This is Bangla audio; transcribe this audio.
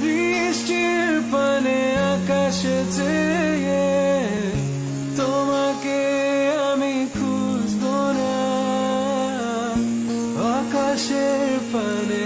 বৃষ্টির পানে আকাশে চেয়ে তোমাকে আমি খুঁজব না। আকাশের পানে